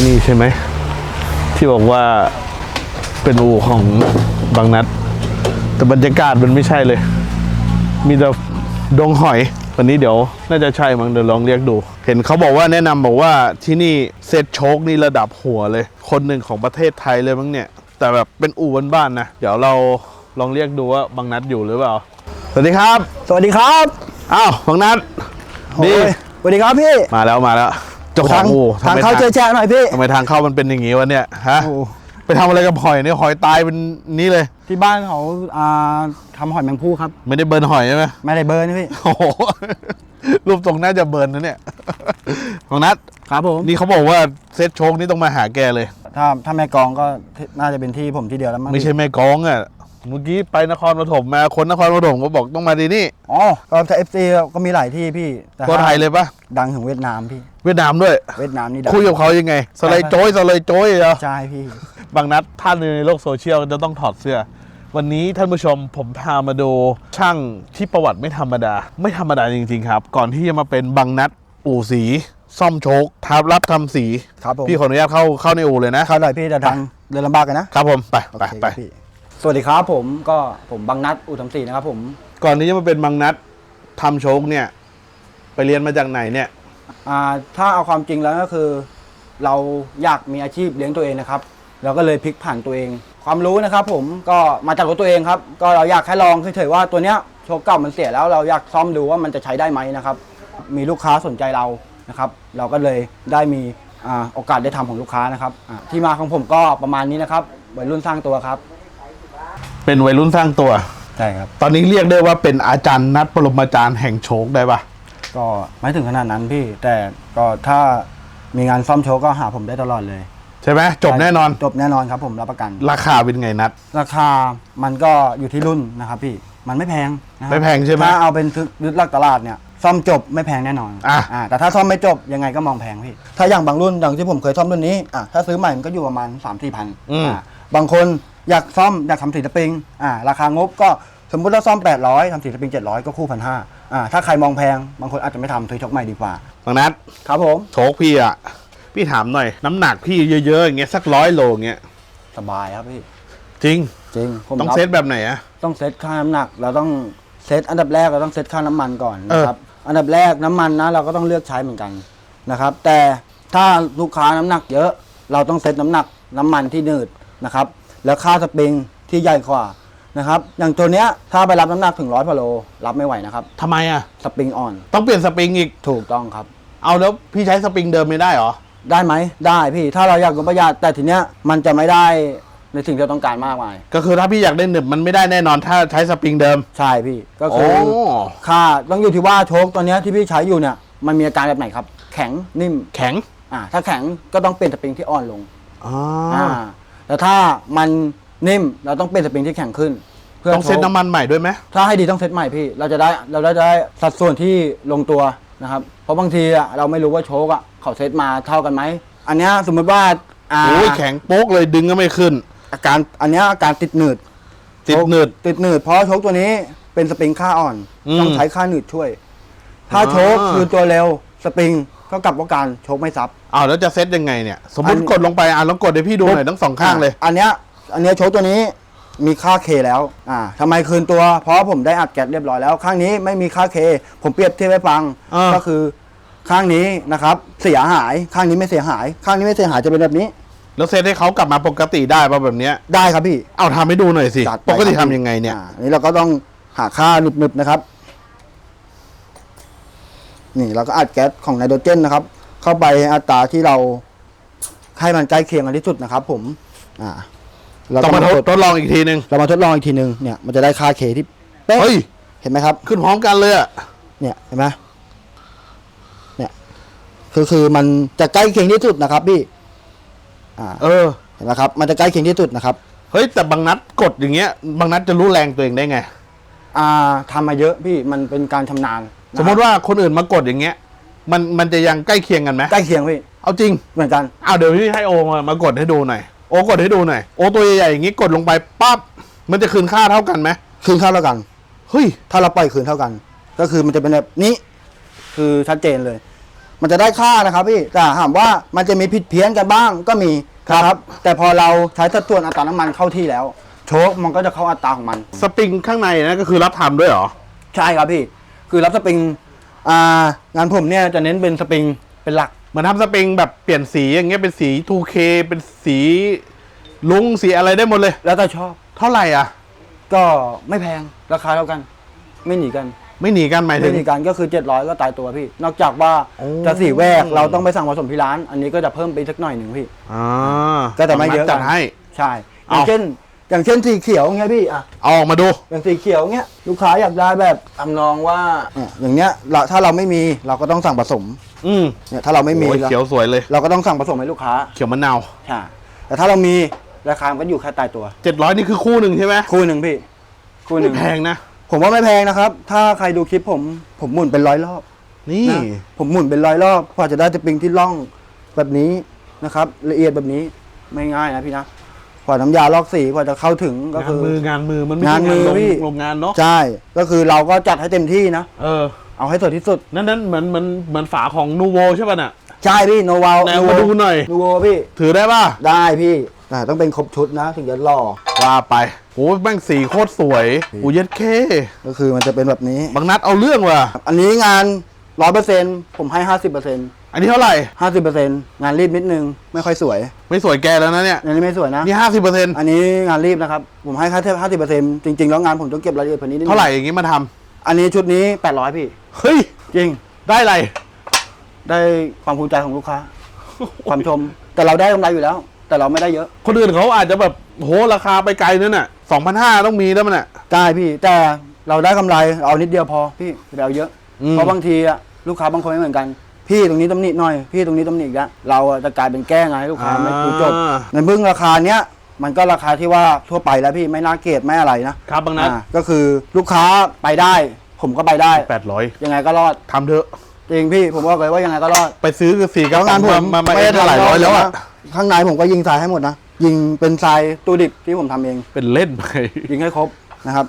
ที่นี่ใช่ไหม ที่บอกว่าเป็นอู่ของบางนัด แต่บรรยากาศมันไม่ใช่เลย มีแต่ดงหอย วันนี้เดี๋ยว น่าจะใช่มั้งเดี๋ยวลองเรียกดู เห็นเขาบอกว่าแนะนำบอกว่าที่นี่เซตโชคนี่ระดับหัวเลย คนหนึ่งของประเทศไทยเลยมั้งเนี่ย แต่แบบเป็นอู่บ้านๆนะ เดี๋ยวเราลองเรียกดูว่าบางนัดอยู่หรือเปล่า สวัสดีครับ สวัสดีครับ อ้าวบางนัดดีโอ้ยสวัสดีครับพี่ มาแล้วมาแล้ว เจ้าของอู่ทางทำไมเข้าเจอแจ้หน่อยพี่ ทำไมทางเข้ามันเป็นอย่างงี้วะเนี่ยฮะโอ้ ไปทำอะไรกับหอยเนี่ยหอยตายเป็นนี้เลย ที่บ้านเขาอ่าทำหอยแมงผู้ครับ ไม่ได้เบิร์นหอยใช่ไหมไม่ได้เบอร์นี่พี่ โอ้โห รูปทรงน่าจะเบิร์นนะเนี่ยของนัดครับผมนี่เขาบอกว่าเซตโชคนี่ต้องมาหาแกเลย ถ้าถ้าแม่กลองก็น่าจะเป็นที่ผมที่เดียวแล้วมั้งไม่ใช่แม่กองอะ เมื่อกี้ไปนครปฐมมาคนนครปฐมก็บอกต้องมาดีนี่อ๋อก็ถ้าเอฟซีก็มีหลายที่พี่แต่ตัวไทยเลยปะดังถึงเวียดนามพี่ เวียดนามด้วย เวียดนามนี่ดังคุยกับเขายังไงสไลด์โจ้ยสไลด์โจ้ยเหรอใช่พี่ บางนัดท่านในโลกโซเชียลจะต้องถอดเสื้อ วันนี้ท่านผู้ชมผมพามาดูช่างที่ประวัติไม่ธรรมดา ไม่ธรรมดาจริง ๆ ครับ ก่อนที่จะมาเป็นบางนัดอู่สีซ่อมโชคทับรับทำสีครับผมพี่ขออนุญาตเข้าเข้าในอู่เลยนะเข้าหน่อยพี่แต่ทางเดินลำบากกันนะครับผมไปโอไปเคไปพี่ สวัสดีครับผมก็ผมบางนัดอุตมศรีนะครับผมก่อนที่จะมาเป็นบางนัดทำโชคเนี่ย ไปเรียนมาจากไหนเนี่ย อ่าถ้าเอาความจริงแล้วก็คือ เราอยากมีอาชีพเลี้ยงตัวเองนะครับ เราก็เลยพลิกผันตัวเอง ความรู้นะครับ ผมก็มาจากรถตัวเองครับ ก็เราอยากแค่ลองเฉยๆว่าตัวเนี้ยโชคเก่ามันเสียแล้วเราอยากซ่อมดูว่ามันจะใช้ได้ไหมนะครับ มีลูกค้าสนใจเรานะครับ เราก็เลยได้มีอ่าโอกาสได้ทำของลูกค้านะครับอ่าที่มาของผมก็ประมาณนี้นะครับวัยรุ่นสร้างตัวครับ เป็นวัยรุ่นสร้างตัว ใช่ครับ ตอนนี้เรียกได้ว่าเป็นอาจารย์นัดปรมาจารย์แห่งโชคได้ปะก็ไม่ถึงขนาดนั้นพี่ แต่ก็ถ้ามีงานซ่อมโชว์ก็หาผมได้ตลอดเลย ใช่ไหมจบแน่นอน จบแน่นอนครับผมรับประกัน ราคาเป็นไงนัด ราคามันก็อยู่ที่รุ่นนะครับพี่มันไม่แพงนะครับไม่แพงใช่ไหมถ้าเอาเป็นยึดหลักตลาดเนี่ยซ่อมจบไม่แพงแน่นอนอะแต่ถ้าซ่อมไม่จบยังไงก็มองแพงพี่ ถ้าอย่างบางรุ่นอย่างที่ผมเคยซ่อมรุ่นนี้อะถ้าซื้อใหม่มันก็อยู่ประมาณ3 4มสี่พันอืม บางคนอยากซ่อมอยากทำสีสปริงอ่าราคางบก็สมมติเราซ่อม 800ทำสีสปริง 700 ก็คู่พันห้าอ่าถ้าใครมองแพง บางคนอาจจะไม่ทำซื้อชกใหม่ดีกว่า บางนัดครับผม โชคพี่อะพี่ถามหน่อย น้ำหนักพี่เยอะๆอย่างเงี้ยสักร้อยโลอย่างเงี้ย สบายครับพี่ จริง จริงผมต้องรับเซตแบบไหนอะ ต้องเซตค่าน้ำหนัก เราต้องเซตอันดับแรกเราต้องเซตค่าน้ำมันก่อนเออ นะครับ อันดับแรกน้ำมันนะเราก็ต้องเลือกใช้เหมือนกันนะครับ แต่ถ้าลูกค้าน้ำหนักเยอะ เราต้องเซตน้ำหนักน้ำมันที่หนืดนะครับ แล้วค่าสปริงที่ใหญ่กว่านะครับ อย่างตัวเนี้ยถ้าไปรับน้ำหนักถึงร้อยพโลรับไม่ไหวนะครับ ทำไมอะสปริงอ่อน ต้องเปลี่ยนสปริงอีก ถูกต้องครับ เอาแล้วพี่ใช้สปริงเดิมไม่ได้เหรอ ได้ไหม ได้พี่ ถ้าเราอยากลดประหยัดแต่ทีเนี้ยมันจะไม่ได้ในสิ่งที่เราต้องการมากมาย ก็คือถ้าพี่อยากได้หนึบมันไม่ได้แน่นอนถ้าใช้สปริงเดิม ใช่พี่ ก็คือโอ้ค่าต้องอยู่ที่ว่าโชคตัวเนี้ยที่พี่ใช้อยู่เนี่ย มันมีอาการแบบไหนครับ แข็ง นิ่ม แข็ง อ่า ถ้าแข็งก็ต้องเปลี่ยนสปริงที่อ่อนลงอ๋ออ่า แต่ถ้ามันนิ่มเราต้องเปลี่ยนสปริงที่แข็งขึ้น เพื่อต้องเซ็ตโชคน้ำมันใหม่ด้วยไหมถ้าให้ดีต้องเซตใหม่พี่ เราจะได้เราจะได้สัดส่วนที่ลงตัวนะครับ เพราะบางทีอะเราไม่รู้ว่าโชคอะเขาเซตมาเท่ากันไหมอันเนี้ยสมมติว่าอ่าโอ้ยแข็งโป๊กเลยดึงก็ไม่ขึ้น อาการอันเนี้ยอาการติดหนืด ติดหนืด ติดหนืดเพราะโชคตัวนี้เป็นสปริงค่าอ่อน อืมต้องใช้ค่าหนืดช่วย ถ้าอ่า โชคคือตัวเร็วสปริง ก็กลับว่าการโชคไม่ซับ อ้าวแล้วจะเซ็ตยังไงเนี่ย สมมติอัน กดลงไปอะลองกดให้พี่ดูหน่อยทั้งสองข้างเลย อันเนี้ยอันเนี้ยโชคตัวนี้มีค่าเคแล้วอ่าทำไมคืนตัว เพราะผมได้อัดแก๊สเรียบร้อยแล้ว ข้างนี้ไม่มีค่าเค ผมเปรียบเทียบให้ฟังอ่า ก็คือข้างนี้นะครับเสียหายข้างนี้ไม่เสียหาย ข้างนี้ไม่เสียหายจะเป็นแบบนี้แล้วเซ็ตให้เขากลับมาปกติได้ป่ะแบบเนี้ยได้ครับพี่ เอาทำให้ดูหน่อยสิจัดไปปกติครับทำยังไงเนี่ย อ่าอันนี้เราก็ต้องหาค่าหนึบๆนะครับ นี่เราก็อัดแก๊สของไนโตรเจนนะครับ เข้าไปอัตราที่เราให้มันใกล้เคียงกันที่สุดนะครับ ผม อ่าเราต้องมาทดทดทดลองอีกทีนึงเรามาทดลองอีกทีหนึ่งเนี่ยมันจะได้ค่าเคที่เป๊ะเฮ้ยเห็นไหมครับ ขึ้นพร้อมกันเลยอะเนี่ยเห็นไหมเนี่ยคือคือมันจะใกล้เคียงที่สุดนะครับพี่อ่าเออเห็นไหมครับ มันจะใกล้เคียงที่สุดนะครับเฮ้ยแต่บางนัดกดอย่างเงี้ย บางนัดจะรู้แรงตัวเองได้ไง อ่าทำมาเยอะพี่มันเป็นการชำนาญนะครับ สมมติว่าคนอื่นมากดอย่างเงี้ย มันมันจะยังใกล้เคียงกันไหมใกล้เคียงพี่เอาจริงเหมือนกันเอาเดี๋ยวพี่ให้โอมามากดให้ดูหน่อยโอกดให้ดูหน่อยโอตัวใหญ่ๆอย่างงี้กดลงไปปั๊บมันจะคืนค่าเท่ากันไหมคืนเท่ากันเฮ้ยถ้าเราปล่อยคืนเท่ากัน ก็คือมันจะเป็นแบบนี้ คือชัดเจนเลย มันจะได้ค่านะครับพี่แต่ถามว่ามันจะมีผิดเพี้ยนกันบ้างก็มีครับนะครับแต่พอเราใช้สัดส่วนอัตราน้ำมันเข้าที่แล้ว โชคมันก็จะเข้าอัตราของมัน สปริงข้างในนะก็คือรับทำด้วยเหรอ ใช่ครับพี่ คือรับสปริงอ่างานผมเนี่ยจะเน้นเป็นสปริงเป็นหลัก เหมือนทำสปริงแบบเปลี่ยนสีอย่างเงี้ยเป็นสี 2K เป็นสีลุงสีอะไรได้หมดเลย แล้วแต่ชอบ เท่าไหร่อะ ก็ไม่แพงราคาเท่ากัน ไม่หนีกันไม่หนีกันหมายถึไม่ง หนีกันก็คือ 700 ก็ตายตัวพี่ นอกจากว่าโอ้ จะสีแวกเราต้องไปสั่งผสมที่ร้าน อันนี้ก็จะเพิ่มไปสักหน่อยหนึ่งพี่ อ่าก็แต่ไม่เยอะ จัดให้ ใช่อเอาย่างเช่น อย่างเช่นสีเขียวเงี้ยพี่อะเอาออกมาดู อย่างสีเขียวเงี้ยลูกค้าอยากได้แบบทำนองว่าเนี่ยอย่างเนี้ยเราถ้าเราไม่มีเราก็ต้องสั่งผสมอืมเนี่ยถ้าเราไม่มีโอ้ยเราเขียวสวยเลย เราก็ต้องสั่งผสมให้ลูกค้าเขียวมะนาวใช่แต่ถ้าเรามีราคามันก็อยู่แค่ตายตัว700นี่คือคู่หนึ่งใช่ไหมคู่หนึ่งพี่ คู่หนึ่งแพงนะ ผมว่าไม่แพงนะครับ ถ้าใครดูคลิปผมผมหมุนเป็นร้อยรอบนี่นะผมหมุนเป็นร้อยรอบกว่าจะได้สปริงที่ล่องแบบนี้นะครับ ละเอียดแบบนี้ไม่ง่ายนะพี่นะก ว่าน้ำยาลอกสีกว่าจะเข้าถึงก็งาคืนอมืองานมือมันไม่งานใช่มือโรงพี่ โรงงานเนาะใช่ ก็คือเราก็จัดให้เต็มที่นะ เออ เอาให้สดที่สุด นั่นนั่นเหมือนเหมือนเหมือนฝาของนูโวใช่ป่ะน่ะใช่พี่โนวาไหนเอามาดูหน่อยนูโวพี่ ถือได้ป่ะได้พี่แต่ต้องเป็นครบชุดนะ ถึงจะหล่อ ว่าไปโอ้ยแม่งสีโคตรสวยโอ้ยเย็ดเคก็คือมันจะเป็นแบบนี้ บางนัดเอาเรื่องว่ะ อันนี้งานร้อยเปอร์เซ็นผมให้ห้าสิบเปอร์เซ็นต์ อันนี้เท่าไหร่ ห้าสิบเปอร์เซ็นต์งานรีบนิดนึง ไม่ค่อยสวย ไม่สวยแกแล้วนะเนี่ย อันนี้ไม่สวยนะ นี่ห้าสิบเปอร์เซ็นต์อันนี้งานรีบนะครับ ผมให้ค่าเทปห้าสิบเปอร์เซ็นต์จริงๆ แล้วงานผมต้องเก็บรายละเอียดกว่านี้นิดนึงเท่าไหร่อย่างงี้มาทำอันนี้ชุดนี้แปดร้อยพี่ เฮ้ย จริง ได้อะไร ได้ความภูมิใจของลูกค้า ความชม แต่เราได้กำไรอยู่แล้ว แต่เราไม่ได้เยอะ คนอื่นเขาอาจจะแบบโหราคาไปไกลนั่นน่ะสองพันห้าต้องมีแล้วมันน่ะ ได้พี่ แต่เราได้กำไรเอานิดเดียวพอพี่อย่าไปเอาเยอะ อืม เพราะบางทีอะลูกค้าบางคนไม่เหมือนกัน พี่ตรงนี้ตำหนิหน่อย พี่ตรงนี้ตำหนิอีกแล้วเราอะจะกลายเป็นแก้ไงให้ลูกค้าไม่รู้จบอ่าในเบื้องราคาเนี้ยมันก็ราคาที่ว่าทั่วไปแล้วพี่ไม่น่าเกลียดไม่อะไรนะครับบางนัดอ่าก็คือลูกค้าไปได้ ผมก็ไปได้ แปดร้อยยังไงก็รอดทำเถอะ จริงพี่ผมบอกเลยว่ายังไงก็รอด ไปซื้อคือสี่กแล้ระวงานผมมามาไม่เอ็ได้นหลายทำร้อยแล้วอะนะข้างในผมก็ยิงทรายให้หมดนะ ยิงเป็นทรายตู้ดิบที่ผมทำเอง เป็นเล่นไป ยิงให้ครบนะครับ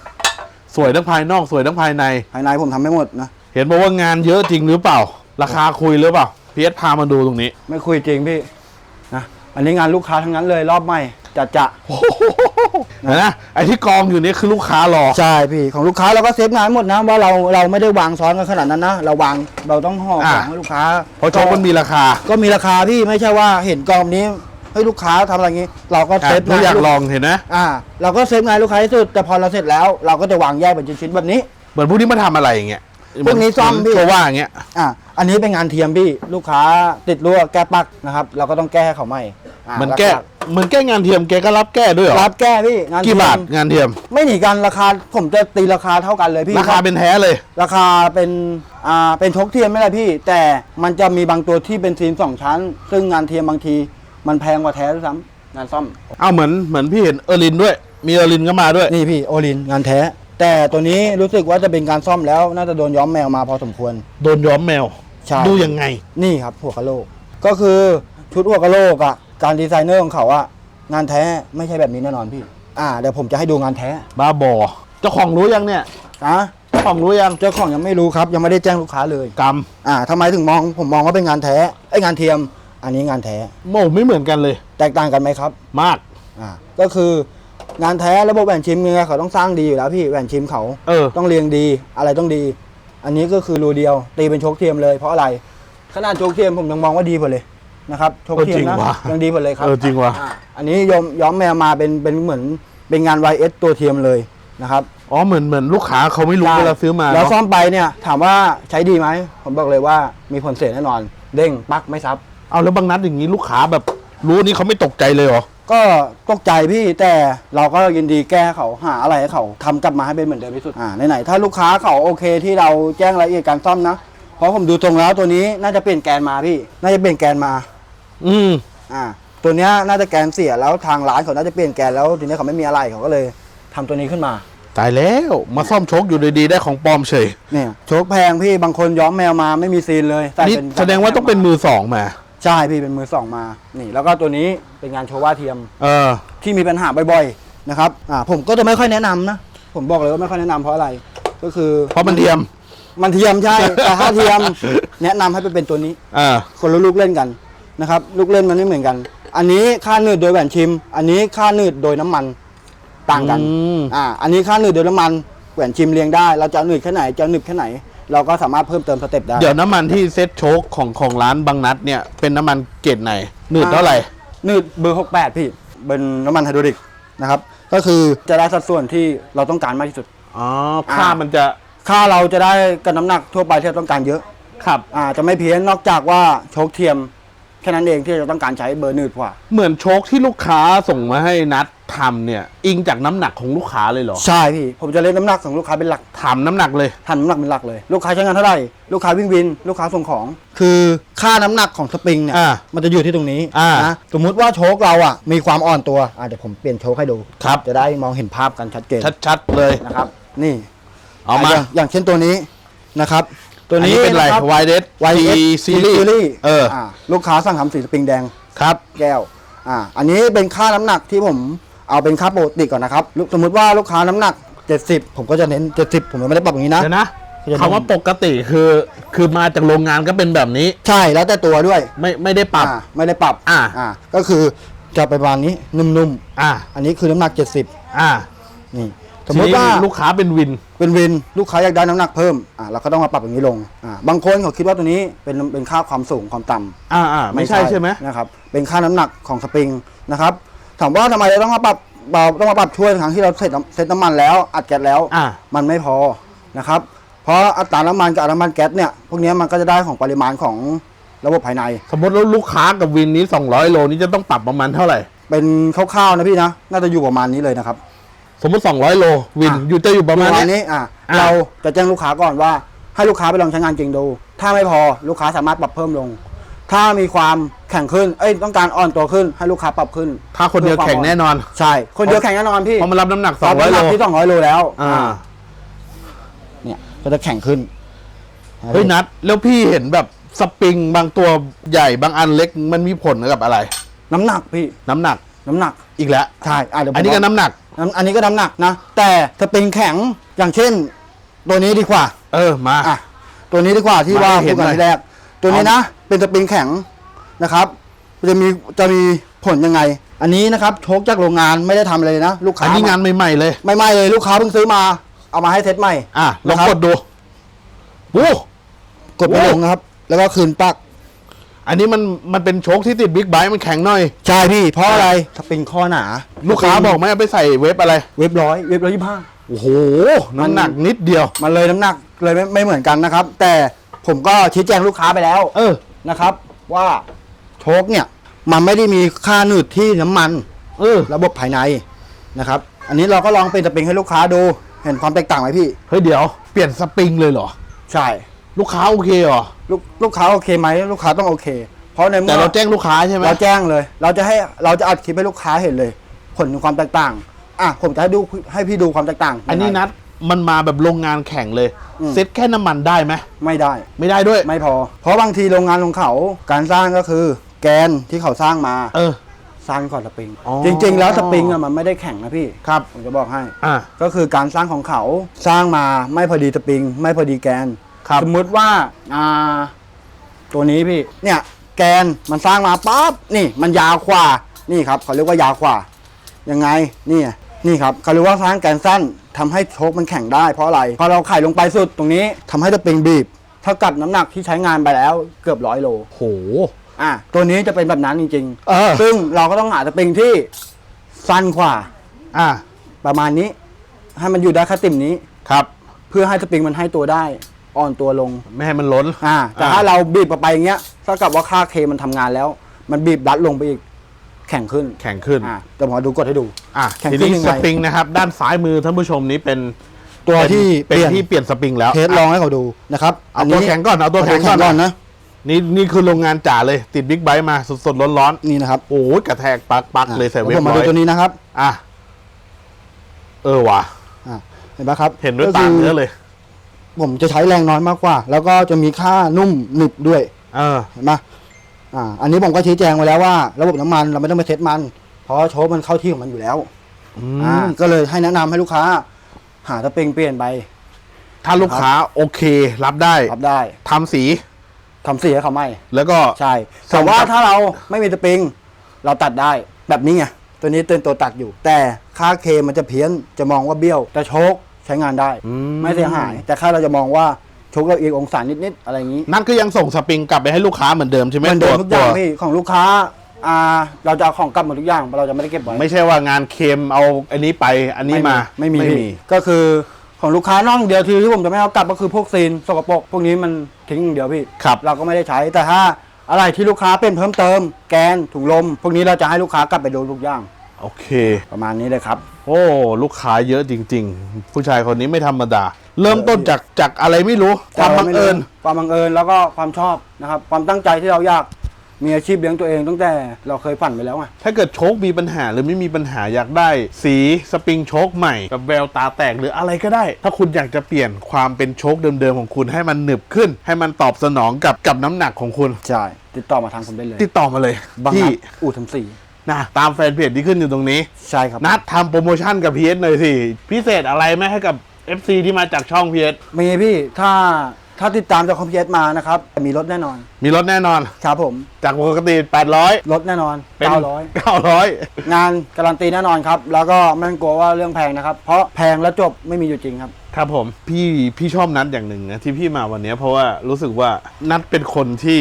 สวยทั้งภายนอกสวยทั้งภายใน ภายในผมทำให้หมดนะ เห็นบอกว่างานเยอะจริงหรือเปล่า ราคาคุยหรือเปล่าพีเอสพามาดูตรงนี้ ไม่คุยจริงพี่นะอันนี้งานลูกค้าทั้งนั้นเลยรอบใหม่จัดจะนะไอ้ที่กองอยู่นี่คือลูกค้ารอใช่พี่ของลูกค้าเราก็เซฟงานหมดนะว่าเราเราไม่ได้วางซ้อนกันขนาดนั้นนะเราวางเราต้องห่อของให้ลูกค้าเพราะโชคมันมีราคา ก็มีราคาพี่ไม่ใช่ว่าเห็นกองนี้ให้ลูกค้าทำอะไรอย่างนี้ เราก็อะเซฟถ้าอยากลูลองเห็นนะอ่า เราก็เซฟงานลูกค้าที่สุดแต่พอเราเสร็จแล้ว เราก็จะวางแยกเป็นชิ้นๆแบบนี้ เหมือนพวกนี้มาทำอะไรอย่างเงี้ย พวกนี้ซ่อมพี่ โชว่าอย่างเงี้ย อ่าอันนี้เป็นงานเทียมพี่ลูกค้าติดรั่วแก้ปลักนะครับ เราก็ต้องแก้ให้เขาใหม่อ่ามันแก้หลัเหมือนแก้งานเทียมแกก็รับแก้ด้วยเหรอรับแก้พี่งานเทียกี่มบาทงานเทียม ไม่หนีกันราคาผมจะตีราคาเท่ากันเลยพี่ราคาเป็นแท้เลย ราคาเป็นอ่าเป็นชกเทียมไม่ไรพี่ แต่มันจะมีบางตัวที่เป็นซีนสองชั้น ซึ่งงานเทียมบางที มันแพงกว่าแท้ด้วยซ้ำงานซ่อม เอาเหมือนเหมือนพี่เห็นเออร์ลินด้วย มีเออร์ลินก็มาด้วย นี่พี่โอลินงานแท้ แต่ตัวนี้รู้สึกว่าจะเป็นการซ่อมแล้ว น่าจะโดนย้อมแมวมาพอสมควร โดนย้อมแมว ใช่ ดูยังไง นี่ครับหัวกะโหลก ก็คือชุดหัวกะโหลกอะการดีไซเนอร์ของเขาอะงานแท้ไม่ใช่แบบนี้แน่นอนพี่ อ่าเดี๋ยวผมจะให้ดูงานแท้บ้าบอ เจ้าของรู้ยังเนี่ย อะเจ้าของรู้ยัง เจ้าของยังไม่รู้ครับ ยังไม่ได้แจ้งลูกค้าเลย กรรมอ่าทำไมถึงมองผมมองว่าเป็นงานแท้ไอ้ยงานเทียม อันนี้งานแท้ โมไม่เหมือนกันเลย แตกต่างกันไหมครับ มาก อ่าก็คือ งานแท้ระบบแหวนชิมเนี่ยเขาต้องสร้างดีอยู่แล้วพี่แหวนชิมเขาเออ ต้องเรียงดีอะไรต้องดี อันนี้ก็คือรูเดียว ตีเป็นโชคเทียมเลยเพราะอะไรขนาดโชคเทียมผมยังมองว่าดีกว่าเลยนะครับโชคเทียมเออจริงนะว่ะยังดีกว่าเลยครับเออจริงว่ะ อ่าอันนี้ยอมย้อมแมวมาเป็นเป็นเหมือนเป็นงาน YS ตัวเทียมเลยนะครับอ๋อเหมือนเหมือนลูกค้าเขาไม่รู้ใช่เวลาซื้อมาแล้วเนาะซ่อมไปเนี่ย ถามว่าใช้ดีไหมผมบอกเลยว่ามีผลเสียแน่นอน เด้งปักไม่ซับ เอาแล้วบางนัดอย่างนี้ลูกค้าแบบรู้นี่เขาไม่ตกใจเลยเหรอ ก็ตกใจพี่แต่เราก็ยินดีแก้เขาหาอะไรให้เขาทำกลับมาให้เป็นเหมือนเดิมที่สุดอ่าไหนๆถ้าลูกค้าเขาโอเคที่เราแจ้งรายละเอียดการซ่อมนะ เพราะผมดูตรงแล้วตัวนี้น่าจะเปลี่ยนแกนมาพี่ น่าจะเปลี่ยนแกนมาอืม อ่าตัวเนี้ยน่าจะแกนเสียแล้วทางร้านเขาน่าจะเปลี่ยนแกนแล้วทีนี้เขาไม่มีอะไรเขาก็เลยทำตัวนี้ขึ้นมา ตายแล้วมาซ่อมโชคอยู่ดีๆได้ของปลอมเฉยเนี่ยโชคแพงพี่บางคนย้อมแมวมาไม่มีซีนเลยใส่นี่เป็นแสดงว่าต้องเป็นมือสองมา ใช่พี่เป็นมือสองมา นี่ แล้วก็ตัวนี้เป็นงานโชว่าเทียมเออ ที่มีปัญหาบ่อยๆนะครับอ่าผมก็จะไม่ค่อยแนะนำนะ ผมบอกเลยว่าไม่ค่อยแนะนำเพราะอะไร ก็คือเพราะมันเทียม มันเทียมใช่ แต่ถ้าเทียม แนะนำให้ไปเป็นตัวนี้อ่าคนละลูกเล่นกันนะครับลูกเล่นมันไม่เหมือนกัน อันนี้ค่าหนืดโดยแหวนชิม อันนี้ค่าหนืดโดยน้ำมันต่างกันอืม อ่าอันนี้ค่าหนืดโดยน้ำมันแหวนชิมเรียงได้ เราจะเอาหนืดแค่ไหนจะเอาหนึบแค่ไหน เราก็สามารถเพิ่มเติมสเต็ปได้เดี๋ยวน้ำมันที่เซ็ตโชคของของร้านบางนัดเนี่ยเป็นน้ำมันเกรดไหนหนืดเท่าไหร่หนืดเบอร์ 68 พี่ เป็นน้ำมันไฮดรอลิกนะครับ ก็คือจะได้สัดส่วนที่เราต้องการมากที่สุด อ๋อค่ามันจะค่าเราจะได้กับน้ำหนักทั่วไปที่เราต้องการเยอะขับ อ่าจะไม่เพี้ยนนอกจากว่าโชคเทียม แค่นั้นเองที่เราต้องการใช้เบอร์หนืดกว่า เหมือนโชคที่ลูกค้าส่งมาให้นัดทำเนี่ย อิงจากน้ำหนักของลูกค้าเลยเหรอใช่พี่ผมจะเล่นน้ำหนักของลูกค้าเป็นหลักถามน้ำหนักเลย ทำน้ำหนักเป็นหลักเลย ลูกค้าใช้งานเท่าไหร่ลูกค้าวิ่งวิน ลูกค้าส่งของ คือค่าน้ำหนักของสปริงเนี่ยอ่ามันจะอยู่ที่ตรงนี้อ่านะสมมุติว่าโชคเราอะมีความอ่อนตัวอะเดี๋ยวผมเปลี่ยนโชคให้ดูครับ จะได้มองเห็นภาพกันชัดเจนชัดๆเลย นะครับ นี่เอามา ย่งอย่างเช่นตัวนี้นะครับ ตัวนี้อัเป็นอะไระคบวายเดส YS ซีรีส์ Series เอออ่าลูกค้าสั่งทำสีสปริงแดงครับ แก้วอ่าอันนี้เป็นค่าน้ำหนักที่ผมเอาเป็นค่าปกติก่อนนะครับลูกสมมติว่าลูกค้าน้ำหนัก 70 ผมก็จะเน้น 70 ผมยังไม่ได้ปรับอย่างนี้นะ เดี๋ยวนะเขาจะคำว่าปกติคือ คือมาจากโรงงานก็เป็นแบบนี้ ใช่แล้วแต่ตัวด้วยไม่ไม่ได้ปรับ อ่าไม่ได้ปรับอ่าอ่าก็คือจะไปประมาณนี้นุ่มอ่า ๆ อันนี้คือน้ำหนัก 70 อ่า นี่ สมมติว่าทีนี้ลูกค้าเป็นวิน เป็นวินลูกค้าอยากได้น้ำหนักเพิ่มอ่าเราก็ต้องมาปรับอย่างนี้ลงอ่าบางคนเขาคิดว่าตัวนี้เป็นเป็นค่าความสูงความต่ำอ่าอ่าไม่ใช่ใช่ไหมนะครับเป็นค่าน้ำหนักของสปริงนะครับถามว่าทำไมเราต้องมาปรับเราต้องมาปรับช่วยครั้งที่เราเสร็จน้ำเสร็จน้ำมันแล้วอัดแก๊สแล้วอ่ามันไม่พอนะครับเพราะอัตราน้ำมันกับน้ำมันแก๊สเนี่ยพวกเนี้ยมันก็จะได้ของปริมาณของระบบภายใน สมมติว่าลูกค้ากับวินนี้ 200 โลนี้จะต้องปรับประมาณเท่าไหร่ เป็นคร่าวๆนะพี่นะ น่าจะอยู่ประมาณนี้เลยนะครับ สมมติ 200 โล วิน อะ อยู่จะอยู่ประมาณประมาณนี้ นี้อะอะ เราจะแจ้งลูกค้าก่อนว่า ให้ลูกค้าไปลองใช้งานจริงดู ถ้าไม่พอลูกค้าสามารถปรับเพิ่มลง ถ้ามีความแข็งขึ้นเอ้ยต้องการอ่อนตัวขึ้น ให้ลูกค้าปรับขึ้นถ้าคนเดียวแข่งแน่นอน ใช่ คนเดียวแข่งแน่นอนพี่เพราะมันรับน้ำหนักตอน200 โลน้ำหนักที่ 200 โลแล้วอ่า เนี่ยก็จะแข็งขึ้น เฮ้ยนัด แล้วพี่เห็นแบบสปริงบางตัวใหญ่บางอันเล็กมันมีผลกับอะไร น้ำหนักพี่น้ำหนักน้ำหนัก อีกแล้วใช่อะเดี๋ยวผม อันนี้ก็น้ำหนักน้ำ อันนี้ก็น้ำหนักนะ แต่สปริงแข็งอย่างเช่น ตัวนี้ดีกว่า เออมา อะ ตัวนี้ดีกว่าที่มาว่าให้เห็พูนดกันหน่อย ทีแรก ตัวนี้นะ เป็นสปริงแข็งนะครับ จะมีจะมีผลยังไง อันนี้นะครับโชคจากโรงงานไม่ได้ทำอะไรเลยนะ ลูกค้าอันนี้งานใหม่ๆเลย ไม่ไม่เลยลูกค้าเพิ่งซื้อมาเอามาให้เซ็ตใหม่อะลองนะครับกดดูโอ้ กดไปโอ้ ลงนะครับ แล้วก็คืนปลัก อันนี้มันมันเป็นโชคที่ติดบิ๊กไบค์มันแข็งหน่อย ใช่พี่ เพราะอะไรสปริงข้อหนาลูกค้าบอกไหมเอาไปใส่เว็บอะไร เว็บร้อยเว็บร้อยยี่ห้าโอ้โหน้ำหนักนิดเดียว มันเลยน้ำหนักเลยไม่ไม่เหมือนกันนะครับ แต่ผมก็ชี้แจงลูกค้าไปแล้ว เออนะครับ ว่าโชคเนี่ย มันไม่ได้มีค่าหนืดที่น้ำมัน เออ ระบบภายในนะครับ อันนี้เราก็ลองเป็นสปริงให้ลูกค้าดู เห็นความแตกต่างไหมพี่ เฮ้ยเดี๋ยว เปลี่ยนสปริงเลยเหรอ ใช่ ลูกค้าโอเคเหรอลูกลูกค้าโอเคไหมลูกค้าต้องโอเค เพราะในเมื่แต่อเราแจ้งลูกค้าใช่ไหมเราแจ้งเลย เราจะให้เราจะอัดคลิปให้ลูกค้าเห็นเลย ผลของความแตกต่าง อะผมจะให้ดูให้พี่ดูความแตกต่างอันนี้นัดมันมาแบบโรงงานแข่งเลยอืมเซ็ตแค่น้ำมันได้ไหมไม่ได้ ไม่ได้ด้วย ไม่พอ เพราะบางทีโรงงานของเขา การสร้างก็คือ แกนที่เขาสร้างมา เออ สร้างก่อนสปริง อ๋อ จริง ๆ แล้วสปริงอะมันไม่ได้แข็งนะพี่ ครับ ผมจะบอกให้ อะก็คือการสร้างของเขาสร้างมาไม่พอดีสปริง ไม่พอดีแกน ครับ สมมุติว่าอ่า ตัวนี้พี่ เนี่ย แกนมันสร้างมาปั๊บนี่ มันยาวกว่า นี่ครับเขาเรียกว่ายาวกว่ายังไงนี่ไงนี่ครับเขาเรียกว่าสร้างแกนสั้นทำให้โชคมันแข็งได้เพราะอะไรพอเราไข่ลงไปสุดตรงนี้ทำให้สปริงบีบเท่ากับน้ำหนักที่ใช้งานไปแล้วเกือบร้อยโล โห อะตัวนี้จะเป็นแบบนั้นจริงเออ ซึ่งเราก็ต้องหาสปริงที่สั้นกว่าอะประมาณนี้ ให้มันอยู่ได้แค่ติ่มนี้ ครับ เพื่อให้สปริงมันให้ตัวได้ อ่อนตัวลงไม่ให้มันล้นอ่าแต่ถ้าเราบีบออกไปอย่างเงี้ยเท่ากับว่าค่าเคมันทำงานแล้ว มันบีบดัดลงไปอีกแข็งขึ้นแข็งขึ้นอ่าแต่ผมเอาดูกดให้ดู อะแข็งทีขึ้นนี้ยังไงสปริงนะครับ ด้านซ้ายมือท่านผู้ชมนี้เป็นตัวเป็นที่เป็นเปลี่ยนที่เปลี่ยนสปริงแล้วเทสลองให้เขาดูนะครับเอาตัวแข็งก่อนเอาตัวแข็งก่อนก่อนนะนี่นี่คือโรงงานจ่าเลยติดบิ๊กไบค์มาสดๆร้อนนี่นะครับๆโอ้ยกระแทกปักปักเลยใส่เว็บผมมาร้ดูอยตัวนี้นะครับอะเออว่ะ อ่าเห็นไหมครับเห็นด้วยก็ตาคืเนื้อเลย ผมจะใช้แรงน้อยมากกว่า แล้วก็จะมีค่านุ่มหนึบด้วย เออ เห็นไหมอ่า อันนี้ผมก็ชี้แจงไว้แล้วว่า ระบบน้ำมันเราไม่ต้องไปเทสมัน เพราะโชคมันเข้าที่ของมันอยู่แล้วอือ่ามก็เลยให้แนะนำให้ลูกค้า หาสปริงเปลี่ยนไปถ้าลูกค้าโอเครับได้รับได้ทำสีทำสีให้เขาไหมแล้วก็ ใช่ส่แต่งว่ากับถ้าเราไม่มีสปริงเราตัดได้แบบนี้ไง ตัวนี้เป็นตัวตัดอยู่ แต่ค่าเคมันจะเพี้ยนจะมองว่าเบี้ยว แต่โชค ใช้งานได้ไม่เสียหาย แต่ค่าเราจะมองว่าโชคเราเอียงองศานิดๆอะไรอย่างนี้นั่นก็ยังส่งสปริงกลับไปให้ลูกค้าเหมือนเดิมใช่ไหมเหมือนเดิมตัวทุกอย่างตัวพี่ของลูกค้าอ่าเราจะเอาของกลับหมดทุกอย่างเราจะไม่ได้เก็บไว้ ไม่ใช่ว่างานเค็มเอาอันนี้ไปอันนี้มาไม่มีไม่พี่มีก็คือของลูกค้าน่องเดียวทีที่ผมจะไม่เอากลับก็คือพวกซีนสกปรกพวกนี้มันทิ้งอย่างเดียวพี่ครับ เราก็ไม่ได้ใช้แต่ถ้าอะไรที่ลูกค้าเป็นเพิ่มเติม แกนถุงลม พวกนี้เราจะให้ลูกค้ากลับไปดูทุกอย่าง โอเค ประมาณนี้เลยครับ โอ้ ลูกค้าเยอะจริง ๆ ผู้ชายคนนี้ไม่ธรรมดา เริ่มต้นจากจากอะไรไม่รู้ ความบังเอิญ ความบังเอิญแล้วก็ความชอบนะครับ ความตั้งใจที่เราอยากมีอาชีพเลี้ยงตัวเองตั้งแต่เราเคยฝันไปแล้วไง ถ้าเกิดโชคมีปัญหาหรือไม่มีปัญหาอยากได้ สีสปริงโชคใหม่แบบแววตาแตกหรืออะไรก็ได้ ถ้าคุณอยากจะเปลี่ยนความเป็นโชคเดิมๆของคุณให้มันหนึบขึ้น ให้มันตอบสนองกับกับน้ำหนักของคุณ ใช่ ติดต่อมาทางผมได้เลย ติดต่อมาเลยบางที่นัดอู่ทำสี นะตามแฟนเพจที่ขึ้นอยู่ตรงนี้ ใช่ครับนัดทำโปรโมชั่นกับพีเอสหน่อยสิ พิเศษอะไรไหมให้กับ FC ที่มาจากช่องพีเอสมีพี่ถ้าถ้าติดตามจากคอมพิวเตอร์มานะครับ มีลดแน่นอน มีลดแน่นอน ครับผม จากปกติ 800 ลดแน่นอนเป็น900 900 งานการันตีแน่นอนครับ แล้วก็ไม่ต้องกลัวว่าเรื่องแพงนะครับ เพราะแพงแล้วจบไม่มีอยู่จริงครับ ครับผม พี่พี่ชอบนัดอย่างหนึ่งนะที่พี่มาวันเนี้ยเพราะว่ารู้สึกว่านัดเป็นคนที่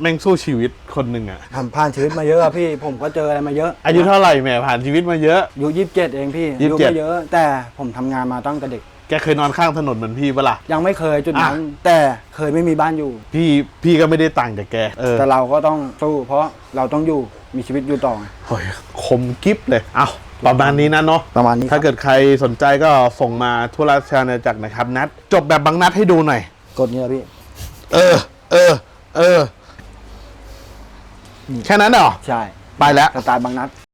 แม่งสู้ชีวิตคนหนึ่งอะทำผ่านชีวิตมาเยอะอะพี่ ผมก็เจออะไรมาเยอะอายุเท่าไหร่แหม่ผ่านชีวิตมาเยอะ อายุยี่สิบเจ็ดเองพี่อายุ27ไม่เยอะ แต่ผมทำงานมาตั้งแต่เด็ก แกเคยนอนข้างถนนเหมือนพี่ปะล่ะ ยังไม่เคยจุดนั้นอะแต่เคยไม่มีบ้านอยู่ พี่พี่ก็ไม่ได้ต่างจากแกเออแต่เราก็ต้องสู้เพราะเราต้องอยู่มีชีวิตอยู่ต่อไง โอ้ยคมกิฟเลย เอา ประมาณนี้นะเนาะประมาณนี้ถ้าเกิดใครสนใจก็ส่งมาทั่วราชอาณาจักรนะครับ นัด จบแบบบางนัดให้ดูหน่อย กดเนี่ยพี่ เออ เออ เออ แค่นั้นเหรอ ใช่ ไปแล้ว สไตล์บางนัด